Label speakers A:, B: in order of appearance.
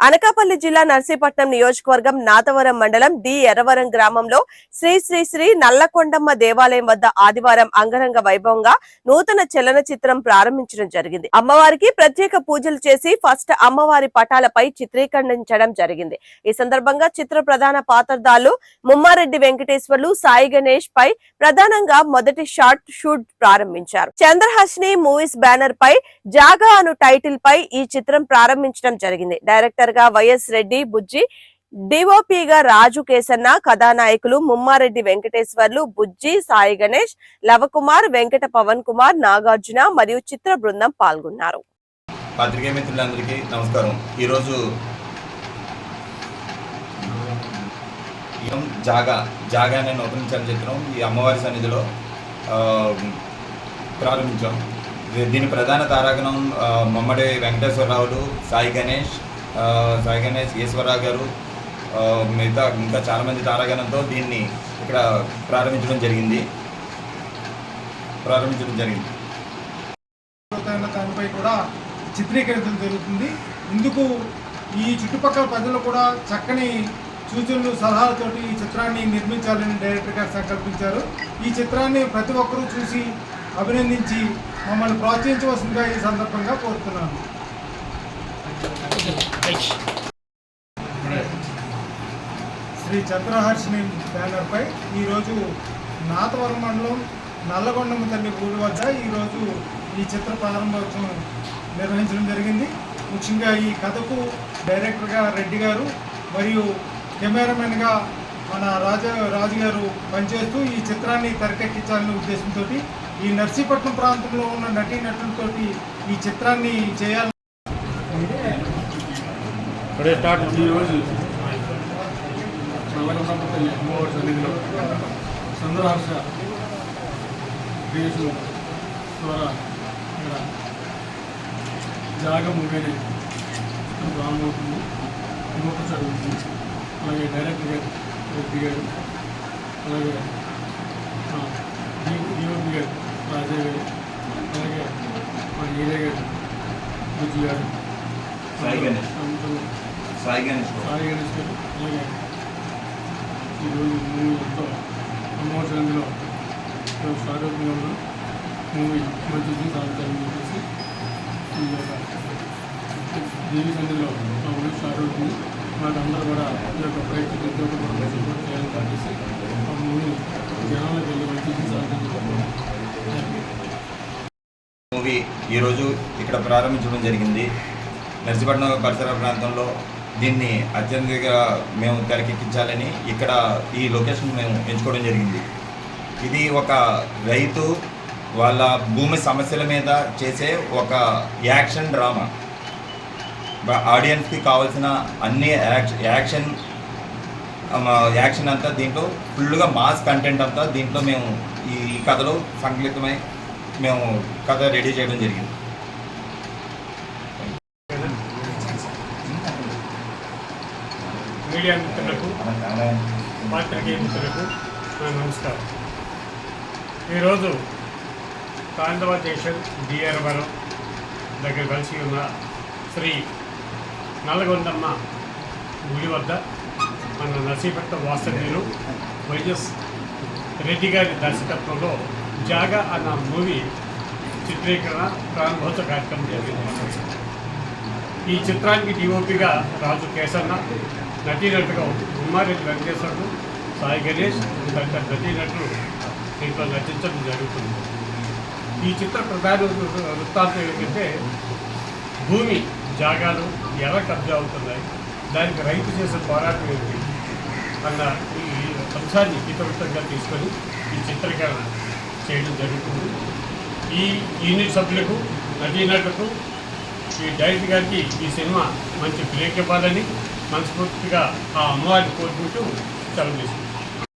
A: అనకాపల్లి జిల్లా నర్సీపట్నం నియోజకవర్గం నాతవరం మండలం డి ఎర్రవరం గ్రామంలో శ్రీ శ్రీ శ్రీ నల్లకొండమ్మ దేవాలయం వద్ద ఆదివారం అంగరంగ వైభవంగా నూతన చలనచిత్రం ప్రారంభించడం జరిగింది. అమ్మవారికి ప్రత్యేక పూజలు చేసి ఫస్ట్ అమ్మవారి పటాలపై చిత్రీకరించడం జరిగింది. ఈ సందర్భంగా చిత్ర ప్రధాన పాత్రదారులు ముమ్మారెడ్డి వెంకటేశ్వర్లు సాయి గణేష్ పై ప్రధానంగా మొదటి షార్ట్ షూట్ ప్రారంభించారు. చంద్రహాసిని మూవీస్ బ్యానర్ పై జాగా అను టైటిల్ పై ఈ చిత్రం ప్రారంభించడం జరిగింది. డైరెక్టర్ గా వైఎస్ రెడ్డి బుజ్జి డిఓపిగా రాజు కేసన్న కథానాయకులు ముమ్మారెడ్డి వెంకటేశ్వర్లు బుజ్జి సాయి గణేష్ లవకుమార్ వెంకట పవన్ కుమార్ నాగార్జున మరియు చిత్ర బృందం పాల్గొన్నారు.
B: పాత్రికేయ మిత్రులందరికీ నమస్కారం. ఈరోజు జాగా జాగా అనే నూతన చలచిత్రం ఈ అమ్మవారి సన్నిధిలో ప్రారంభించాం. దీని ప్రధాన తారాగణం మమ్మడి వెంకటేశ్వరరావులు సాయి గణేష్ సాయి గణేష్ ఈశ్వరరావు గారు మిగతా ఇంకా చాలామంది తారాగణంతో దీన్ని ఇక్కడ ప్రారంభించడం జరిగింది. ప్రారంభించడం జరిగింది.
C: దానిపై కూడా చిత్రీకరించడం జరుగుతుంది. ఇందుకు ఈ చుట్టుపక్కల ప్రజలు కూడా చక్కని సూచనలు సలహాలతోటి ఈ చిత్రాన్ని నిర్మించాలని డైరెక్టర్ గారు సంకల్పించారు. ఈ చిత్రాన్ని ప్రతి ఒక్కరూ చూసి అభినందించి మమ్మల్ని ప్రోత్సహించవలసిందిగా ఈ సందర్భంగా కోరుతున్నాను. శ్రీ చంద్రహర్షిని బ్యానర్పై ఈరోజు నాతవరం మండలం నల్లగొండమ్మ తల్లి ఊరి వద్ద ఈరోజు ఈ చిత్ర ప్రారంభోత్సవం నిర్వహించడం జరిగింది. ముఖ్యంగా ఈ కథకు డైరెక్టర్గా రెడ్డి గారు మరియు కెమెరామెన్గా మన రాజా రాజు గారు పనిచేస్తూ ఈ చిత్రాన్ని తెరకెక్కించాలనే ఉద్దేశంతో ఈ నర్సీపట్నం ప్రాంతంలో ఉన్న నటీనటులతోటి ఈ చిత్రాన్ని చేయాలని
D: ఈరోజు నల్లగొండమ్మ తల్లి అమ్మవారి సన్నిధిలో క్రియేషన్ ద్వారా ఇక్కడ జాగ మూవీని ప్రారంభమవుతుంది విమోచన జరుగుతుంది. అలాగే డైరెక్టర్ గారు రెడ్డి గారు అలాగే డిఓపి గారు రాజయ్య గారు అలాగే మా ఈరే గారు బుజ్జి గారు.
B: సాయి. సాయి గణేష్
D: సాయి గణేష్ గారు. అలాగే ఈరోజు మూవీ ఎంతో అవుతుంది ఉన్నాం. మూవీ మంచిది సాగుతారని చెప్పేసి ఈ యొక్క దేవి సంధిలో మా మూవీ స్టార్ట్ అవుతుంది మాకందరూ కూడా ఈ యొక్క ప్రయత్నం కూడా సపోర్ట్ చేయాలని ఆ మూవీ జనాలకు వెళ్ళి మంచిది సాగుతుంది
B: మూవీ ఈరోజు ఇక్కడ ప్రారంభించడం జరిగింది. నర్సీపట్నం పరిసర ప్రాంతంలో దీన్ని అత్యంతగా మేము తెరకెక్కించాలని ఇక్కడ ఈ లొకేషన్ మేము ఎంచుకోవడం జరిగింది. ఇది ఒక రైతు వాళ్ళ భూమి సమస్యల మీద చేసే ఒక యాక్షన్ డ్రామా. ఆడియన్స్కి కావాల్సిన అన్ని యాక్షన్ యాక్షన్ అంతా దీంట్లో ఫుల్గా మాస్ కంటెంట్ అంతా దీంట్లో మేము ఈ కథలో సంకలితమై మేము కథ రెడీ చేయడం జరిగింది.
E: మీడియా మిత్రులకు పాత్రికేయ మిత్రులకు నమస్కారం. ఈరోజు కాంధవ దేశం డిఆర్వరం దగ్గర కలిసి ఉన్న శ్రీ నల్లగొండమ్మ గుడి వద్ద మన నర్సీపట్నం వాస్తవ్యులు వైఎస్ రెడ్డి గారి దర్శకత్వంలో జాగా అన్న మూవీ చిత్రీకరణ ప్రారంభోత్సవ కార్యక్రమం జరిగింది. ఈ చిత్రానికి డిఓపిగా రాజు కేసన్న నటీనటుగా ఉమ్మారెడ్డి వెంకటేశ్వరుడు సాయి గణేష్ తదితర నటీనటులు దీంట్లో నటించడం జరుగుతుంది. ఈ చిత్ర ప్రధాన వృత్తాంతం ఏంటంటే భూమి జాగాలు ఎలా కబ్జా అవుతున్నాయి దానికి రైతు చేసే పోరాటం ఏంటి అన్న ఈ అంశాన్ని హితవృత్తంగా తీసుకొని ఈ చిత్రీకరణ చేయడం జరుగుతుంది. ఈ యూనిట్ సభ్యులకు నటీనటులకు ఈ డైరెక్టర్ గారికి ఈ సినిమా మంచి బ్రేక్ ఇవ్వాలని మనస్ఫూర్తిగా ఆ అమ్మవారిని కోరుకుంటూ సెలవు తీసుకుంటాం